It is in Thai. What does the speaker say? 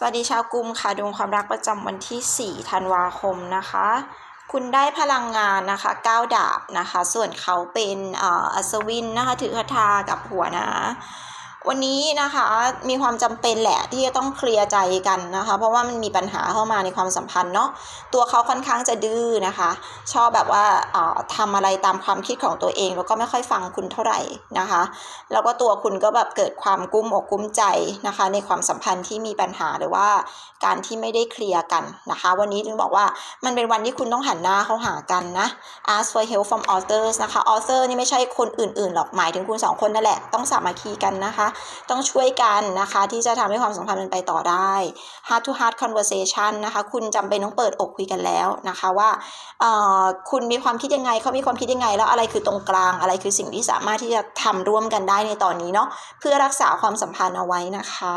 สวัสดีชาวกุมค่ะดวงความรักประจำวันที่ 4 ธันวาคมนะคะ คุณได้พลังงานนะคะ9ดาบนะคะ ส่วนเขาเป็นอัศวินนะคะ ถือคาถากับหัวนะ วันนี้นะคะมีความจำเป็นแหละที่จะต้องเคลียร์ใจกันนะคะ เพราะว่ามันมีปัญหาเข้ามาในความสัมพันธ์เนาะตัวเขาค่อนข้างจะดื้อนะคะ ชอบแบบว่าเอ่อทำอะไรตามความคิดของตัวเอง แล้วก็ไม่ค่อยฟังคุณเท่าไหร่นะคะ แล้วก็ตัวคุณก็แบบเกิดความกุ้มอกกุ้มใจนะคะ ในความสัมพันธ์ที่มีปัญหาหรือว่าการที่ไม่ได้เคลียร์กันนะคะ วันนี้จึงบอกว่ามันเป็นวันที่คุณต้องหันหน้าเข้าหากันนะ ask for help from authors นะคะ author นี่ไม่ใช่คนอื่นๆหรอกหมายถึงคุณสองคนนั่นแหละต้องสามัคคีกันนะคะต้องช่วยกันนะคะ ที่จะทำให้ความสัมพันธ์มันไปต่อได้ heart to heart conversation นะคะ คุณจำเป็นต้องเปิดอกคุยกันแล้วนะคะว่าคุณมีความคิดยังไงเขามีความคิดยังไง แล้วอะไรคือตรงกลางอะไรคือสิ่งที่สามารถที่จะทำร่วมกันได้ในตอนนี้เนาะเพื่อรักษาความสัมพันธ์เอาไว้นะคะ